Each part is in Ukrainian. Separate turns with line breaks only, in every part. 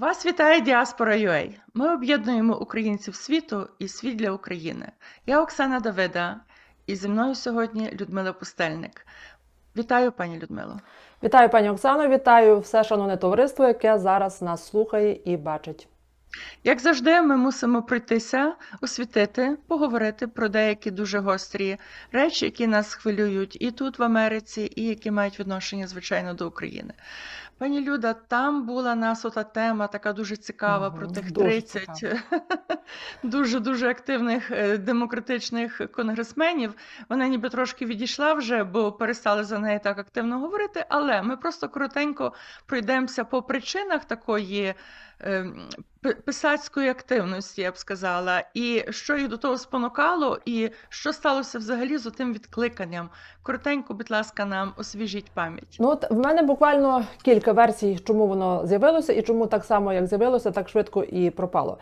Вас вітає Діаспора UA. Ми об'єднуємо українців світу і світ для України. Я Оксана Давида, і зі мною сьогодні Людмила Пустельник. Вітаю, пані Людмило.
Вітаю, пані Оксано, вітаю все шановне товариство, яке зараз нас слухає і бачить.
Як завжди, ми мусимо пройтися, освітити, поговорити про деякі дуже гострі речі, які нас хвилюють і тут, в Америці, і які мають відношення, звичайно, до України. Пані Люда, там була нас ота тема така дуже цікава
угу,
про тих
дуже
30 дуже дуже активних е, демократичних конгресменів. Вона ніби трошки відійшла вже, бо перестали за неї так активно говорити. Але ми просто коротенько пройдемося по причинах такої писацької активності, я б сказала, і що їх до того спонукало, і що сталося взагалі з тим відкликанням. Коротенько, будь ласка, нам освіжіть пам'ять.
Ну от в мене буквально кілька версій, чому воно з'явилося, і чому так само, як з'явилося, так швидко і пропало.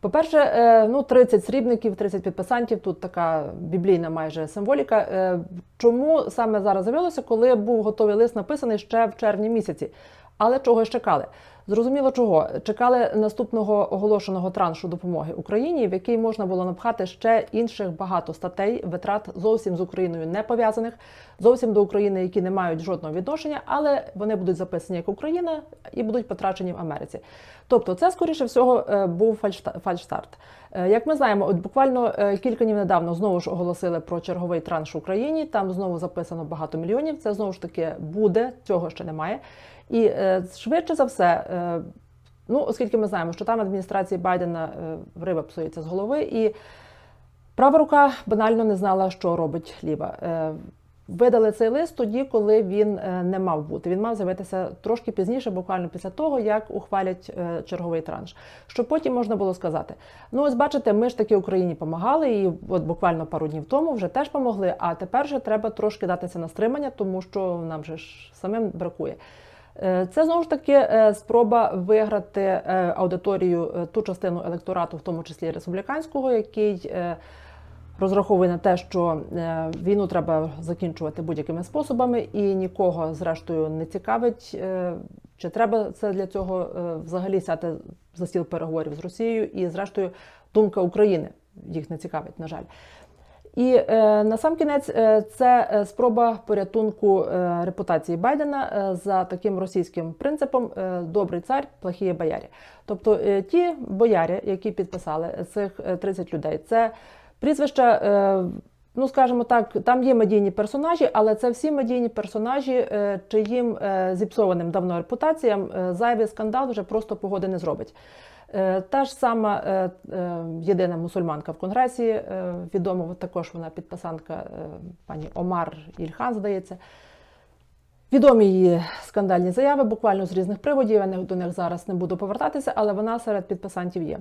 По-перше, е, ну 30 срібників, 30 підписантів, тут така біблійна майже символіка. Е, Чому саме зараз з'явилося, коли був готовий лист написаний ще в червні місяці? Але чогось чекали. Зрозуміло, чого чекали наступного оголошеного траншу допомоги Україні, в який можна було напхати ще інших багато статей витрат зовсім з Україною не пов'язаних, зовсім до України, які не мають жодного відношення, але вони будуть записані як Україна і будуть потрачені в Америці. Тобто, це скоріше всього е, був фальшта- фальшстарт. Е, Як ми знаємо, от буквально е, кілька днів недавно знову ж оголосили про черговий транш Україні. Там знову записано багато мільйонів. Це знову ж таки буде, цього ще немає. І швидше за все, ну оскільки ми знаємо, що там адміністрації Байдена е, риба псується з голови, і права рука банально не знала, що робить ліва. Е, Видали цей лист тоді, коли він е, не мав бути. Він мав з'явитися трошки пізніше, буквально після того, як ухвалять черговий транш. Щоб потім можна було сказати: ну, ось бачите, ми ж таки Україні допомагали, і от буквально пару днів тому вже теж помогли. А тепер же треба трошки датися на стримання, тому що нам же ж самим бракує. Е, Це знову ж таки е, спроба виграти е, аудиторію ту частину електорату, в тому числі республіканського, який розраховує на те, що війну треба закінчувати будь-якими способами, і нікого, зрештою, не цікавить, чи треба це для цього взагалі сяти за стіл переговорів з Росією, і зрештою думка України їх не цікавить, на жаль. І е, на сам кінець е, це е, спроба порятунку е, репутації Байдена е, за таким російським принципом е, добрий цар, плохі боярі. Тобто е, ті боярі, які підписали цих е, 30 людей, це прізвища. Е, Ну, скажімо так, там є медійні персонажі, але це всі медійні персонажі, е, чиїм е, зіпсованим давно репутаціям е, зайвий скандал вже просто погоди не зробить. Е, Та ж сама е, е, єдина мусульманка в конгресі, відома також вона підписанка пані Омар Ільхан, здається. Відомі її скандальні заяви, буквально з різних приводів. Я до них зараз не буду повертатися, але вона серед підписантів є.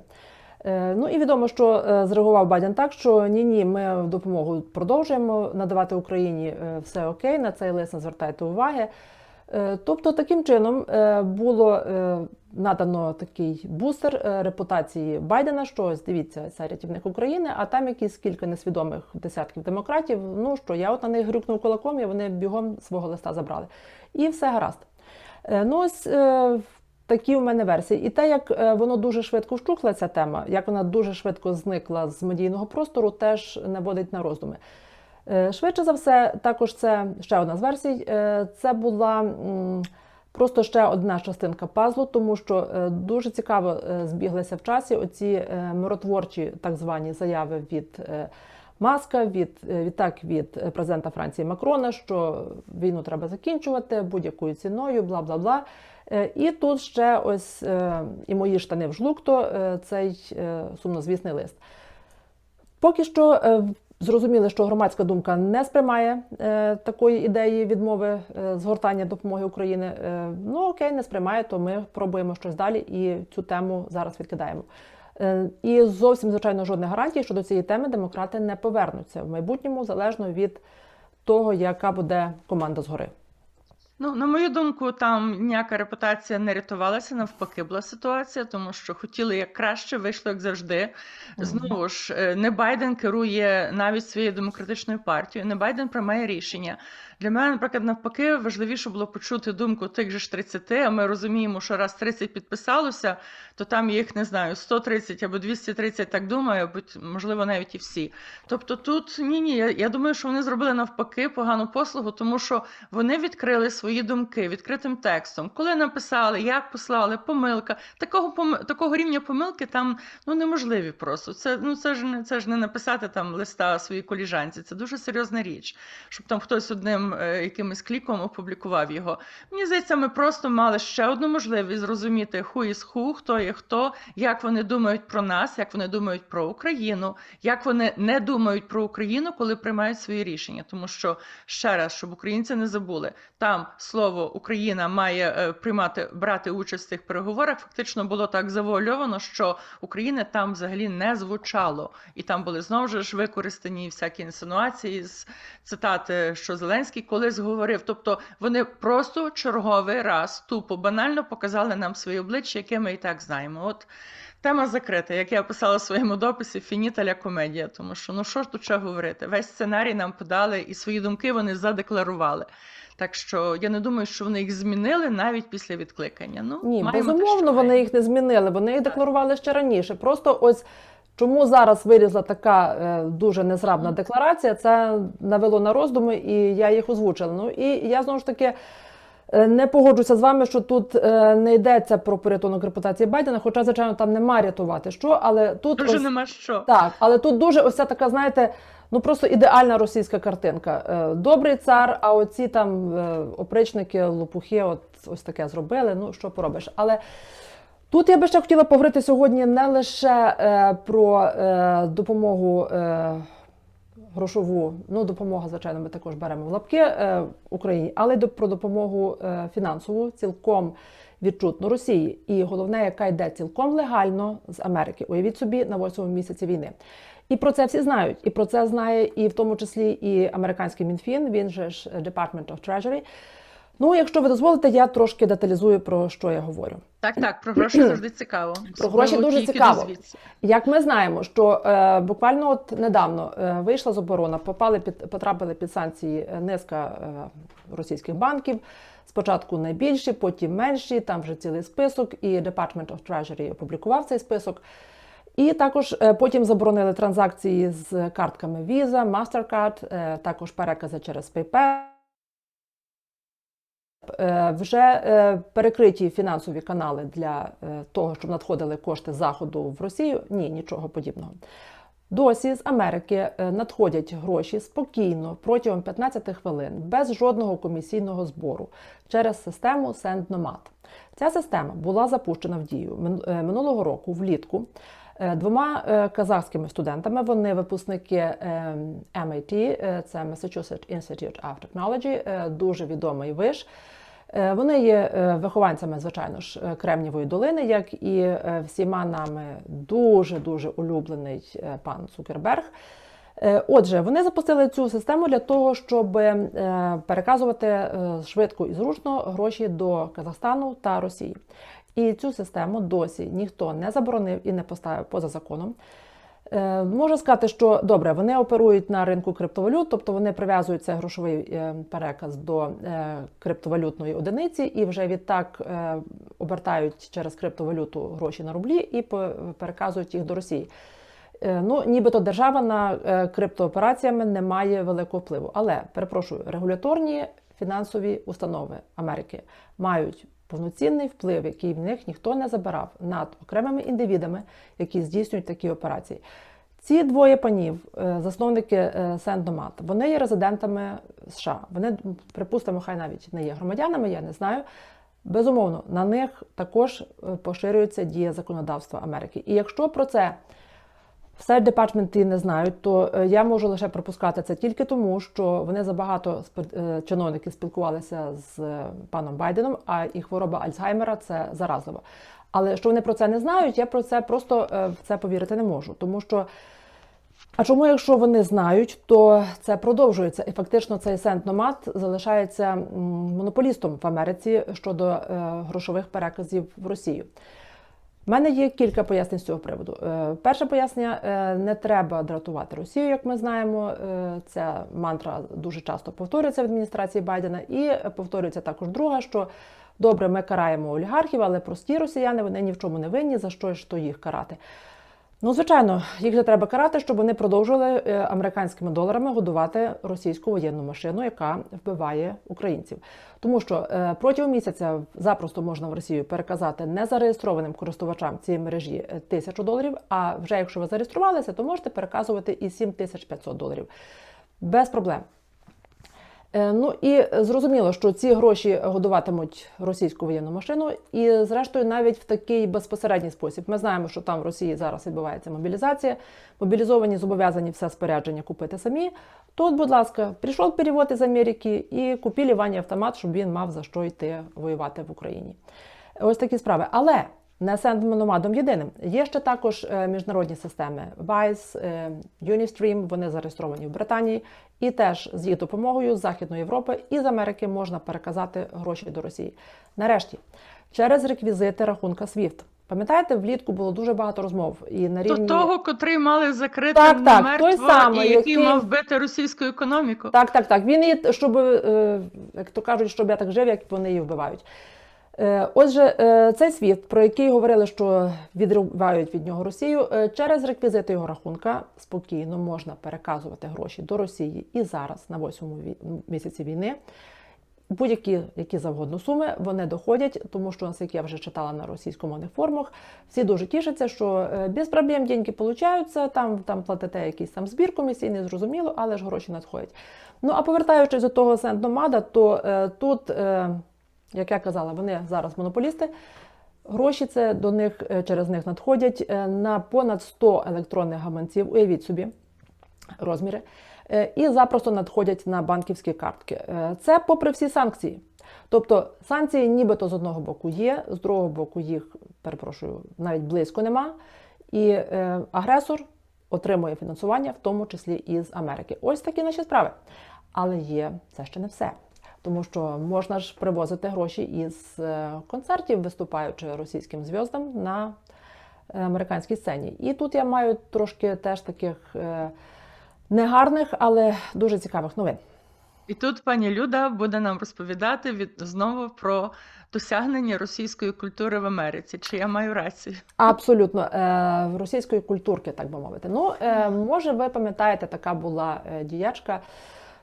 Ну і відомо, що зреагував Байден так, що ні, ні, ми допомогу продовжуємо надавати Україні все окей, на цей лист не звертайте уваги. Е, Тобто, таким чином е, було е, надано такий бустер репутації Байдена, що ось дивіться, це рятівник України, а там якісь кілька несвідомих десятків демократів. Ну що я от на них грюкнув кулаком, і вони бігом свого листа забрали. І все гаразд. Ну ось такі у мене версії. І те, як воно дуже швидко вщухла ця тема, як вона дуже швидко зникла з медійного простору, теж наводить на роздуми. Е, Швидше за все, також це ще одна з версій. е, Це була просто ще одна частинка пазлу, тому що е, дуже цікаво збіглися в часі оці миротворчі так звані заяви від. Маска від відтак від президента Франції Макрона, що війну треба закінчувати будь-якою ціною, бла бла бла. І тут ще ось і мої штани в жлукто, цей сумнозвісний лист. Поки що зрозуміли, що громадська думка не сприймає е, такої ідеї відмови е, згортання допомоги України. Е, ну окей, не сприймає, то ми пробуємо щось далі і цю тему зараз відкидаємо. Е, І зовсім звичайно жодних гарантій, щодо цієї теми демократи не повернуться в майбутньому, залежно від того, яка буде команда згори.
Ну, на мою думку, там ніяка репутація не рятувалася, навпаки, була ситуація, тому що хотіли як краще, вийшло як завжди. Знову ж, е, не Байден керує навіть своєю демократичною партією, не Байден приймає рішення. Для мене, наприклад, навпаки, важливіше було почути думку тих же ж 30, а ми розуміємо, що раз 30 підписалося, то там їх не знаю, 130 або 230 так думаю, або можливо навіть і всі. Тобто тут ні, ні, я, я думаю, що вони зробили навпаки погану послугу, тому що вони відкрили свої думки відкритим текстом. Коли написали, як послали, помилка. Такого пом- такого рівня помилки там ну неможливі просто. Це ну це ж не це ж не написати там листа своїй коліжанці. Це дуже серйозна річ, щоб там хтось одним е, якимось кліком опублікував його. Мені здається, ми просто мали ще одну можливість зрозуміти who is who, хто є хто, як вони думають про нас, як вони думають про Україну, як вони не думають про Україну, коли приймають свої рішення. Тому що ще раз, щоб українці не забули, там слово Україна має е, приймати брати участь в цих переговорах. Фактично було так завуальовано, що Україна там взагалі не звучало, і там були знову ж використані всякі інсинуації з цитати, що Зеленський колись говорив. Тобто вони просто черговий раз тупо банально показали нам свої обличчя, яке ми і так знаємо. От тема закрита, як я писала в своєму дописі Фініталя комедія. Тому що ну що ж тут ще говорити? Весь сценарій нам подали, і свої думки вони задекларували. Так що я не думаю, що вони їх змінили навіть після відкликання. Ну
Ні, безумовно, вони їх не змінили. Вони їх декларували ще раніше. Просто ось чому зараз вилізла така е, дуже незграбна декларація, це навело на роздуми, і я їх озвучила. Ну і я знову ж таки. е, Не погоджуся з вами, що тут е, не йдеться про порятунок репутації Байдена, хоча, звичайно, там нема рятувати що, але тут
Дуже
ось-
нема що.
так, але тут дуже ось ця така, знаєте, ну просто ідеальна російська картинка. Е, Добрий цар, а оці там е, опричники, лопухи, от ось таке зробили. Ну що поробиш? Але тут я би ще хотіла поговорити сьогодні не лише е, про е, допомогу. Е, Грошову, ну допомога, звичайно, ми також беремо в лапки е, Україні, але й до- про допомогу е, фінансову цілком відчутно Росії. І головне, яка йде цілком легально з Америки. Уявіть собі на восьмому місяці війни. І про це всі знають. І про це знає і в тому числі і американський Мінфін, він же ж Department of Treasury. Ну, якщо ви дозволите, я трошки деталізую про що я говорю.
Так, так, про гроші завжди цікаво.
Про гроші дуже цікаво. Як ми знаємо, що е, буквально от недавно е, вийшла заборона, попали під потрапили під санкції е, низка е, російських банків. Спочатку найбільші, потім менші. Там вже цілий список, і Department of Treasury опублікував цей список. І також е, потім заборонили транзакції з картками Visa, MasterCard, е, також перекази через PayPal. Е, Вже перекриті фінансові канали для того, щоб надходили кошти заходу в Росію. Ні, нічого подібного. Досі з Америки надходять гроші спокійно протягом 15 хвилин, без жодного комісійного збору через систему SendNomad. Ця система була запущена в дію мин- минулого року влітку. Е, Двома е, казахськими студентами вони випускники е, MIT, це Massachusetts Institute of Technology, дуже відомий виш. Вони є вихованцями, звичайно ж, Кремнівої долини, як і всіма нами дуже дуже улюблений пан Цукерберг. Отже, вони запустили цю систему для того, щоб переказувати швидко і зручно гроші до Казахстану та Росії. І цю систему досі ніхто не заборонив і не поставив поза законом. Е, Можу сказати, що добре, вони оперують на ринку криптовалют, тобто вони прив'язують цей грошовий е, переказ до е, криптовалютної одиниці і вже відтак е, обертають через криптовалюту гроші на рублі і переказують їх до Росії. Ну, нібито держава на криптоопераціями не має великого впливу. Але перепрошую, регуляторні фінансові установи Америки мають повноцінний вплив, який в них ніхто не забирав над окремими індивідами, які здійснюють такі операції. Ці двоє панів, е, засновники е, Сент-Номат, вони є резидентами США. Вони, припустимо, хай навіть не є громадянами, я не знаю. Безумовно, на них також е, поширюється дія законодавства Америки. І якщо про це все департаменти не знають, то е, я можу лише пропускати це тільки тому, що вони забагато е, спілкувалися з е, паном Байденом, а і хвороба Альцгеймера це заразливо. Але що вони про це не знають, я про це просто в це повірити не можу. Тому що, а чому, якщо вони знають, то це продовжується, і фактично цей Сент-Номад залишається монополістом в Америці щодо грошових переказів в Росію. У мене є кілька пояснень з цього приводу. Е, Перше пояснення е, не треба дратувати Росію, як ми знаємо. Е, Ця мантра дуже часто повторюється в адміністрації Байдена, і повторюється також друга, що добре, ми караємо олігархів, але прості росіяни вони ні в чому не винні, за що ж то їх карати. Ну, звичайно, їх же треба карати, щоб вони продовжували е, американськими доларами годувати російську воєнну машину, яка вбиває українців. Тому що е, протягом місяця запросто можна в Росію переказати незареєстрованим користувачам цієї мережі е, тисячу доларів. А вже якщо ви зареєструвалися, то можете переказувати і 7500 доларів без проблем. Е, Ну і зрозуміло, що ці гроші годуватимуть російську воєнну машину, і зрештою навіть в такий безпосередній спосіб. Ми знаємо, що там в Росії зараз відбувається мобілізація. Мобілізовані зобов'язані все спорядження купити самі. Тут, будь ласка, прийшов перевод із Америки і купили Вані автомат, щоб він мав за що йти воювати в Україні. Ось такі справи. Але не сендмономадом єдиним. Є ще також е, міжнародні системи Vice, е, Unistream, вони зареєстровані в Британії, і теж з їх допомогою з Західної Європи і з Америки можна переказати гроші до Росії. Нарешті, через реквізити рахунка SWIFT. Пам'ятаєте, влітку було дуже багато розмов і на
До
рівні
того, котрий мали закрити
Так, так, той
мертво,
самий,
і який,
який-
мав бити російську економіку.
Так, так, так. Він і щоб, е, як то кажуть, щоб я так жив, як вони її вбивають. Е, Отже, е, цей світ, про який говорили, що відривають від нього Росію, е, через реквізити його рахунка спокійно можна переказувати гроші до Росії і зараз, на восьмому місяці війни. Будь-які які завгодно суми вони доходять, тому що наскільки я вже читала на російськомовних форумах, всі дуже тішаться, що без проблем деньги получаються, там, там платите якийсь там збір комісійний, зрозуміло, але ж гроші надходять. Ну а повертаючись до того сент-номада, то е, тут, е, як я казала, вони зараз монополісти. Гроші це до них е, через них надходять е, на понад 100 електронних гаманців. Уявіть собі розміри. Е, І запросто надходять на банківські картки. Це попри всі санкції. Тобто санкції нібито з одного боку є, з другого боку їх, перепрошую, навіть близько нема. І е, агресор отримує фінансування, в тому числі із Америки. Ось такі наші справи. Але є це ще не все. Тому що можна ж привозити гроші із е, концертів, виступаючи російським зв'яздам на е, американській сцені. І тут я маю трошки теж таких е, негарних, але дуже цікавих новин.
І тут пані Люда буде нам розповідати від знову про досягнення російської культури в Америці. Чи я маю рацію?
Абсолютно е, російської культурки, так би мовити. Ну, е, може, ви пам'ятаєте, така була діячка.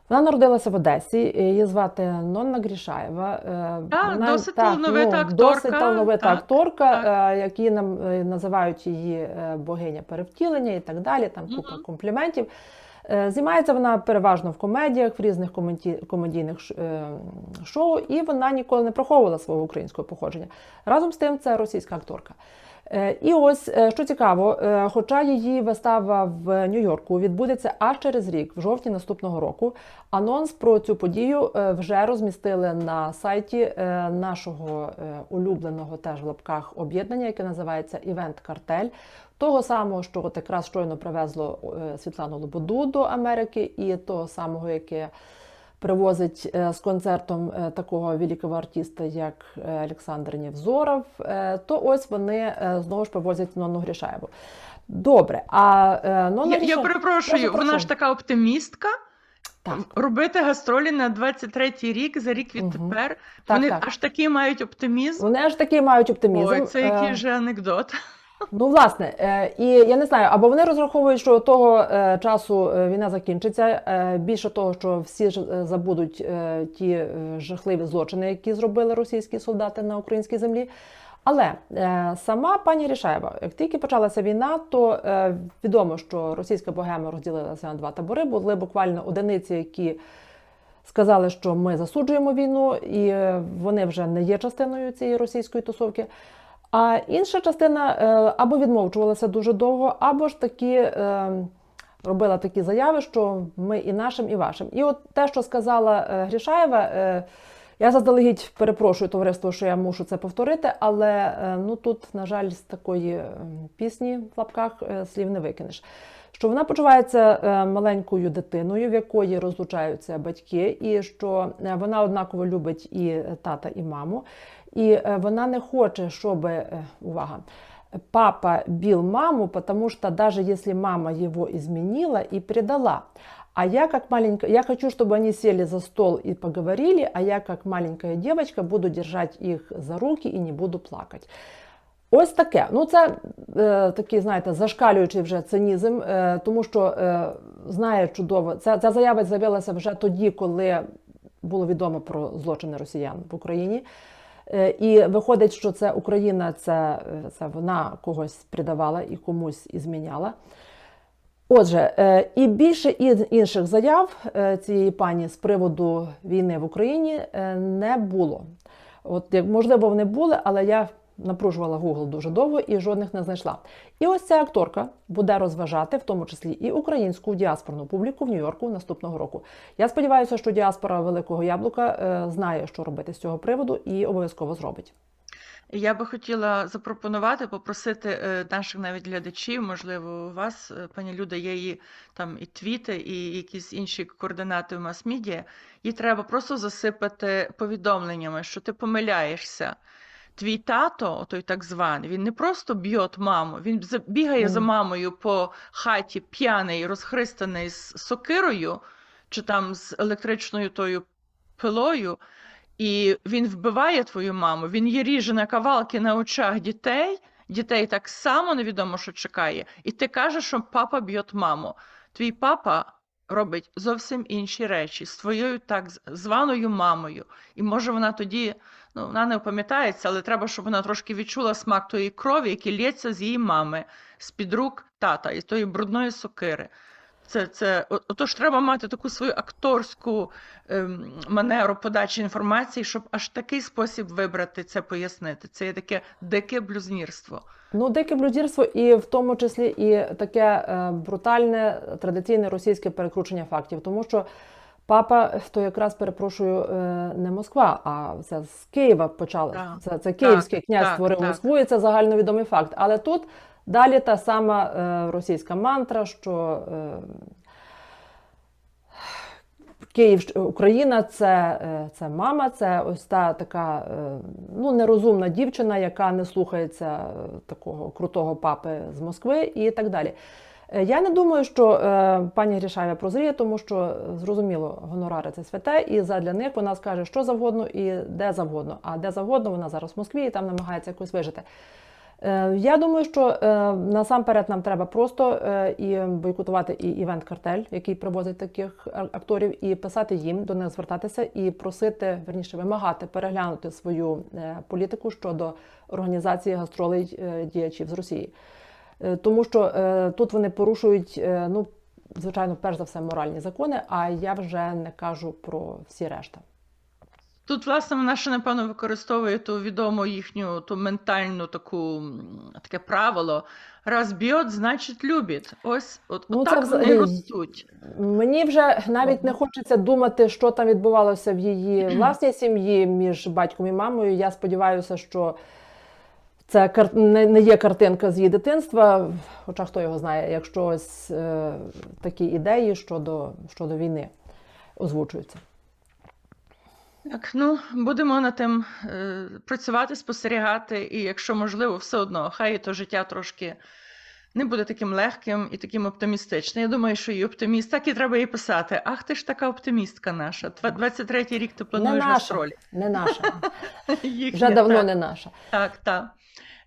Вона народилася в Одесі, її звати Нонна Грішаєва. Е,
Так,
вона,
досить талановита акторка,
Досить талановита
так,
акторка,
так.
Е, які нам е, називають її е, богиня перевтілення і так далі. Там купа
Мгм.
компліментів. Е, Знімається вона переважно в комедіях, в різних комедійних е, шоу, і вона ніколи не приховувала свого українського походження. Разом з тим, це російська акторка. Е, І ось е, що цікаво, е, хоча її вистава в Нью-Йорку відбудеться аж через рік, в жовтні наступного року. Анонс про цю подію вже розмістили на сайті нашого улюбленого теж в лапках об'єднання, яке називається Івент Картель. Того самого, що от якраз щойно привезло Світлану Лободу до Америки, і того самого, яке привозить е, з концертом е, такого великого артиста, як е, Олександр Невзоров, то ось вони знову ж привозять Нонну Грішаєву. Добре, а Нонна
Я, я перепрошую, вона ж така оптимістка.
Так,
Робити гастролі на 23-й рік за рік відтепер.
Так,
Вони
так.
аж такий мають оптимізм.
вони аж таки мають оптимізм.
Ой, це який же анекдот.
Ну, власне, е, і я не знаю, або вони розраховують, що того е, часу е, війна закінчиться. Більше того, що всі ж забудуть ті жахливі злочини, які зробили російські солдати на українській землі. Але сама пані Рішаєва, як тільки почалася війна, то відомо, що російська богема розділилася на два табори. Були буквально одиниці, які сказали, що ми засуджуємо війну, і вони вже не є частиною цієї російської тусовки. А інша частина е, або відмовчувалася дуже довго, або ж таки е, робила такі заяви, що ми і нашим, і вашим. І от те, що сказала е, Грішаєва, я заздалегідь перепрошую товариство, що я мушу це повторити, але ну тут, на жаль, з такої пісні в лапках слів не викинеш. Що вона почувається маленькою дитиною, в якої розлучаються батьки, і що вона однаково любить і тата, і маму. І е, вона не хоче, щоб е, увага. папа бил маму, потому что даже если мама его изменила и предала, а я как маленькая, я хочу, чтобы они сели за стол и поговорили, а я как маленькая девочка буду держать их за руки і не буду плакати. Ось таке. Ну, це е, такий, знаєте, зашкалюючий вже цинізм, е, тому що е, знає чудово. Ця, ця заява з'явилася вже тоді, коли було відомо про злочини росіян в Україні. Е, І виходить, що це Україна, це, е, це вона когось придавала і комусь і зміняла. Отже, е, і більше інших заяв цієї пані з приводу війни в Україні не було. От як можливо, вони були, але я напружувала Google дуже довго і жодних не знайшла. І ось ця акторка буде розважати, в тому числі і українську діаспорну публіку в Нью-Йорку наступного року. Я сподіваюся, що діаспора Великого Яблука е, знає, що робити з цього приводу, і обов'язково зробить.
Я би хотіла запропонувати, попросити е, наших навіть глядачів, можливо, у вас, е, пані Люда, є її там і твіти, і якісь інші координати в мас-медіа. Їй треба просто засипати повідомленнями, що ти помиляєшся. Твій тато, той так званий, він не просто б'є маму, він бігає за мамою по хаті п'яний, розхристаний з сокирою чи там з електричною тою пилою, і він вбиває твою маму, він її ріже на кавалки на очах дітей. Дітей так само невідомо, що чекає. І ти кажеш, що папа б'є маму. Твій папа робить зовсім інші речі з твоєю так званою мамою. І може вона тоді, ну вона не опам'ятається, але треба, щоб вона трошки відчула смак тої крові, який лється з її мами, з-під рук тата, із тої брудної сокири. Це, це, отож, треба мати таку свою акторську ем, манеру подачі інформації, щоб аж такий спосіб вибрати це пояснити. Це є таке дике блюзнірство.
Ну, дике блюдірство, і в тому числі і таке е, брутальне традиційне російське перекручення фактів, тому що папа, то якраз перепрошую, е, не Москва, а це з Києва почали.
Так,
Це, це київський князь
так,
створив
так.
Москву, і це загальновідомий факт. Але тут далі та сама е, російська мантра, що. Е, Київ, Україна це, це мама, це ось та така ну, нерозумна дівчина, яка не слухається такого крутого папи з Москви і так далі. Е, Я не думаю, що е, пані Грішаєва прозріє, тому що е, зрозуміло, гонорари це святе, і задля них вона скаже, що завгодно і де завгодно. А де завгодно вона зараз в Москві і там намагається якось вижити. Е, Я думаю, що е, насамперед нам треба просто е, і бойкотувати і івент-картель, який привозить таких акторів, і писати їм, до них звертатися і просити, верніше вимагати переглянути свою е, політику щодо організації гастролей е, діячів з Росії. Е, Тому що е, тут вони порушують, е, ну, звичайно, перш за все, моральні закони, а я вже не кажу про всі решта.
Тут, власне, вона ще, напевно, використовує ту відому їхню ту ментальну таку таке правило. Раз б'ють, значить любить. Ось от,
Ну,
от
це
так вони ростуть.
Мені вже навіть не хочеться думати, що там відбувалося в її власній сім'ї між батьком і мамою. Я сподіваюся, що це не не є картинка з її дитинства. Хоча хто його знає, якщо ось е, такі ідеї щодо, щодо війни озвучуються.
Так, ну будемо над тим е, працювати, спостерігати, і якщо можливо, все одно, хай і то життя трошки не буде таким легким і таким оптимістичним. Я думаю, що і оптиміст, так і треба їй писати. Ах, ти ж така оптимістка наша. Тва- 23-й рік ти
Не
плануєш
наша,
гастролі.
не наша. Вже давно не наша.
Так, так.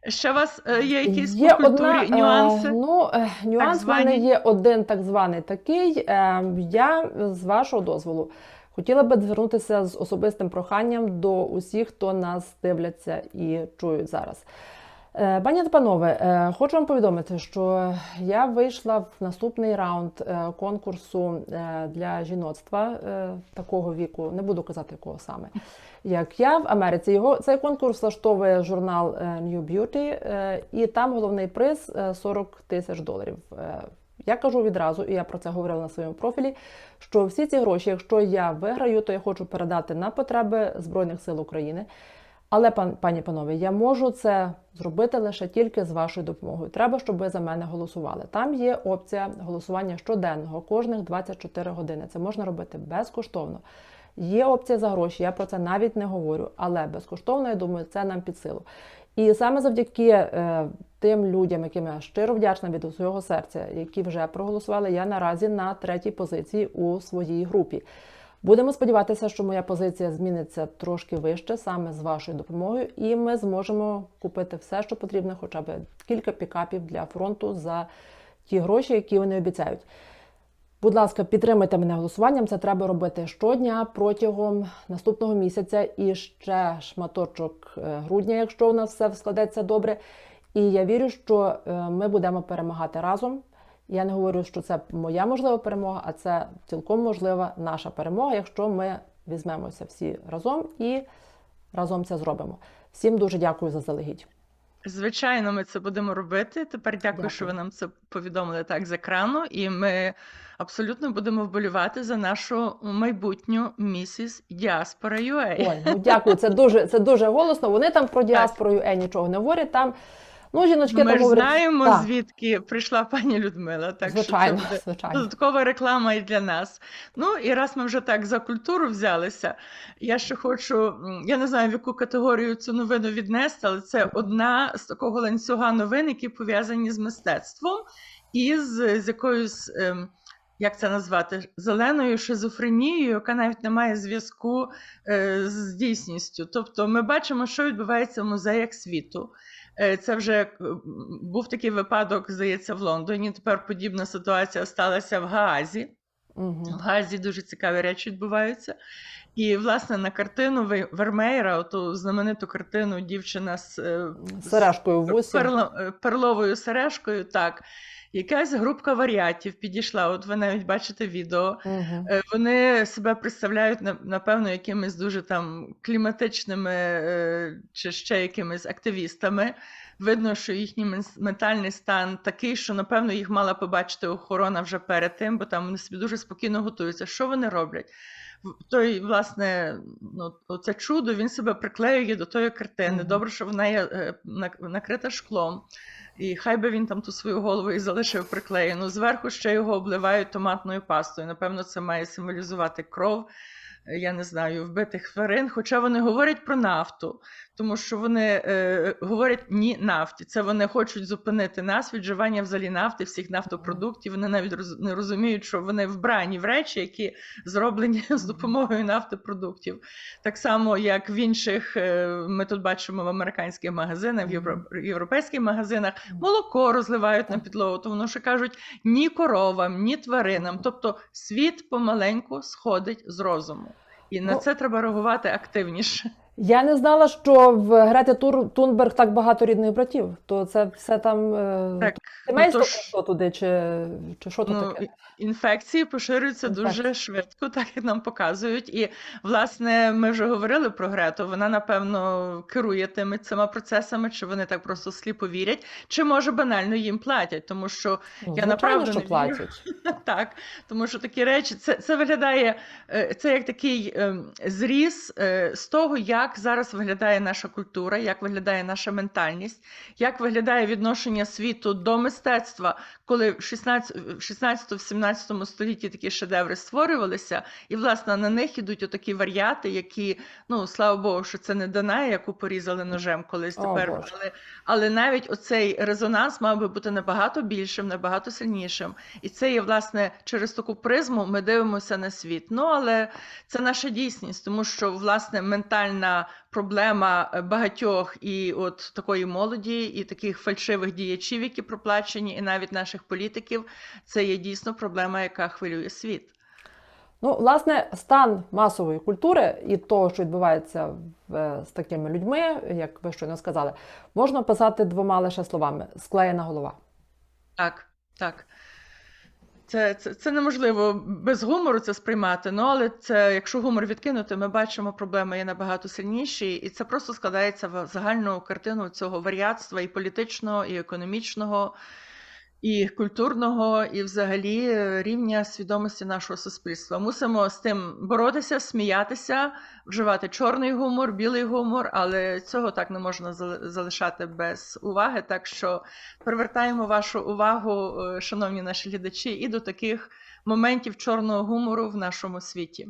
Ще у вас е, є якісь
Є
по культурі
одна, е,
нюанси?
ну, е, нюанс в мене є один так званий такий. Я з вашого дозволу хотіла би звернутися з особистим проханням до усіх, хто нас дивляться і чують зараз. Е, Пані та панове, е, хочу вам повідомити, що я вийшла в наступний раунд е, конкурсу для жіноцтва такого віку, не буду казати якого саме, як я в Америці. Його цей конкурс влаштовує журнал New Beauty, і там головний приз е, 40 тисяч доларів. Я кажу відразу, і я про це говорила на своєму профілі. Що всі ці гроші, якщо я виграю, то я хочу передати на потреби Збройних сил України. Але, пан, пані панове, я можу це зробити лише тільки з вашою допомогою. Треба, щоб ви за мене голосували. Там є опція голосування щоденного, кожних 24 години. Це можна робити безкоштовно. Є опція за гроші, я про це навіть не говорю, але безкоштовно, я думаю, це нам під силу. І саме завдяки е, тим людям, яким я щиро вдячна від усього серця, які вже проголосували. Я наразі на третій позиції у своїй групі. Будемо сподіватися, що моя позиція зміниться трошки вище саме з вашою допомогою, і ми зможемо купити все, що потрібно, хоча б кілька пікапів для фронту за ті гроші, які вони обіцяють. Будь ласка, підтримайте мене голосуванням. Це треба робити щодня протягом наступного місяця і ще шматочок е, грудня, якщо у нас все складеться добре. І я вірю, що е, ми будемо перемагати разом. Я не говорю, що це моя можлива перемога, а це цілком можлива наша перемога, якщо ми візьмемося всі разом і разом це зробимо. Всім дуже дякую за залегідь.
Звичайно, ми це будемо робити. Тепер дякую,
Дякую.
що ви нам це повідомили так з екрану, і ми абсолютно будемо вболівати за нашу майбутню місіс Діаспора UA.
Ой, ну дякую. Це дуже це дуже голосно. Вони там про діаспору е нічого не говорять. Там ну жіночки
Ми
там
ж
говорять.
знаємо,
Так,
звідки прийшла пані Людмила, так
звичайно,
що це буде
звичайно.
додаткова реклама і для нас. Ну і раз ми вже так за культуру взялися, я ще хочу, я не знаю, в яку категорію цю новину віднести, але це одна з такого ланцюга новин, які пов'язані з мистецтвом і з, з якоюсь. ем, Як це назвати? Зеленою шизофренією, яка навіть не має зв'язку е, з дійсністю. Тобто ми бачимо, що відбувається в музеях світу. Е, Це вже е, був такий випадок, здається, в Лондоні. Тепер подібна ситуація сталася в Гаазі. В
Угу.
Гаазі дуже цікаві речі відбуваються. І, власне, на картину Ве- Вермеєра, оту знамениту картину дівчина з, е,
Сережкою в
перло- е, перловою сережкою, так. Якась групка варіатів підійшла. От ви навіть бачите відео.
Угу.
Вони себе представляють на- напевно якимись дуже там кліматичними чи ще якимись активістами. Видно, що їхній ментальний стан такий, що напевно їх мала побачити охорона вже перед тим, бо там вони собі дуже спокійно готуються. Що вони роблять? Той, власне, ну, оце чудо, він себе приклеює до тої картини.
Мгм.
Добре, що вона є е, накрита шклом. І хай би він там ту свою голову і залишив приклеєну. Зверху ще його обливають томатною пастою. Напевно, це має символізувати кров, е, я не знаю, вбитих тварин. Хоча вони говорять про нафту, тому що вони е, говорять ні нафті. Це вони хочуть зупинити нас від вживання взагалі нафти, всіх нафтопродуктів. Вони навіть роз, не розуміють, що вони вбрані в речі, які зроблені з допомогою нафтопродуктів. Так само, як в інших, е, ми тут бачимо в американських магазинах, в євро, європейських магазинах, молоко розливають на підлогу, тому ще кажуть ні коровам, ні тваринам. Тобто світ помаленьку сходить з розуму. І на
Ну,
це треба реагувати активніше.
Я не знала, що в Греті Тур Тунберг так багато рідних братів. То це все там е,
Так,
сімейство
ну, то
туди, чи, чи що то
Ну,
таке?
інфекції поширюються
Інфекції.
дуже швидко, так як нам показують. І, власне, ми вже говорили про Грету. Вона, напевно, керує тими цими процесами, чи вони так просто сліпо вірять, чи може банально їм платять, тому що
Ну,
я направду
що
не вірю. Так, тому що такі речі, це, це виглядає, е, це як такий ем, зріз е, з того, як зараз виглядає наша культура, як виглядає наша ментальність, як виглядає відношення світу до мистецтва, коли в 16, в 16-17 столітті такі шедеври створювалися, і, власне, на них ідуть отакі варіати, які, ну, слава Богу, що це не Дана, яку порізали ножем колись
О,
тепер,
Боже.
але, але навіть оцей резонанс мав би бути набагато більшим, набагато сильнішим. І це є, власне, через таку призму ми дивимося на світ. Ну, але це наша дійсність, тому що, власне, ментальна проблема е, багатьох і от такої молоді, і таких фальшивих діячів, які проплачені, і навіть наших політиків, це є дійсно проблема, яка хвилює світ.
Ну, власне, стан масової культури і того, що відбувається в, е, з такими людьми, як ви щойно сказали, можна описати двома лише словами: склеєна голова.
Так, так. Це, це, це неможливо без гумору це сприймати. Ну, але це, якщо гумор відкинути, ми бачимо, проблеми є набагато сильніші, і це просто складається в загальну картину цього варіатства і політичного, і економічного, і культурного, і взагалі е, рівня свідомості нашого суспільства. Мусимо з тим боротися, сміятися, вживати чорний гумор, білий гумор, але цього так не можна зали- залишати без уваги. Так що привертаємо вашу увагу, е, шановні наші глядачі, і до таких моментів чорного гумору в нашому світі.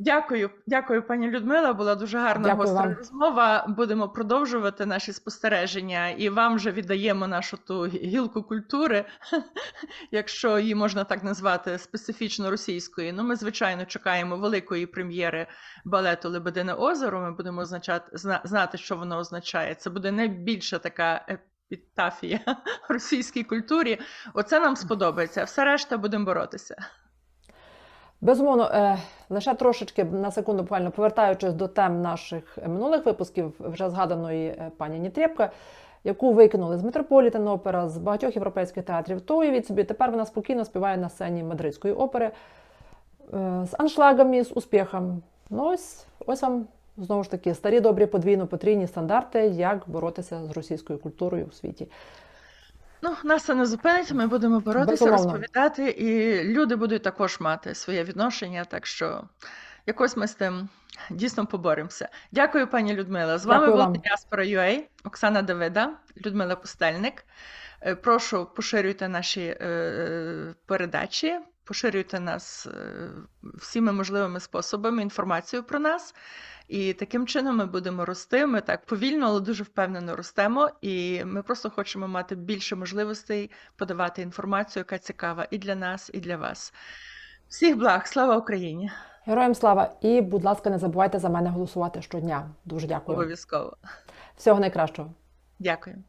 Дякую, дякую, пані Людмила. Була дуже гарна
Дякую
гостра
вам.
розмова. Будемо продовжувати наші спостереження, і вам вже віддаємо нашу ту гілку культури, якщо її можна так назвати, специфічно російської. Ну, ми звичайно чекаємо великої прем'єри балету Лебедине озеро. Ми будемо означати знати, що воно означає. Це буде найбільша така епітафія російській культурі. Оце нам сподобається. Все решта будемо боротися.
Безумовно, е, лише трошечки на секунду, буквально повертаючись до тем наших минулих випусків, вже згаданої е, пані Нітрєпка, яку викинули з Метрополітен опера, з багатьох європейських театрів, то уявіть собі, тепер вона спокійно співає на сцені мадридської опери е, з аншлагами, з успіхом. Ну ось, ось вам знову ж таки старі добрі подвійно-потрійні стандарти, як боротися з російською культурою у світі.
Ну, нас це не зупинить. Ми будемо боротися,
Безумовно.
розповідати, і люди будуть також мати своє відношення. Так що якось ми з тим дійсно поборемося. Дякую, пані Людмила. З вами була. Діаспора UA, Оксана Давида, Людмила Пустельник. Е, Прошу поширюйте наші е, передачі, поширюйте нас е, всіми можливими способами інформацію про нас. І таким чином ми будемо рости. Ми так повільно, але дуже впевнено ростемо. І ми просто хочемо мати більше можливостей подавати інформацію, яка цікава і для нас, і для вас. Всіх благ, слава Україні!
Героям слава! І, будь ласка, не забувайте за мене голосувати щодня. Дуже дякую.
Обов'язково.
Всього найкращого.
Дякую.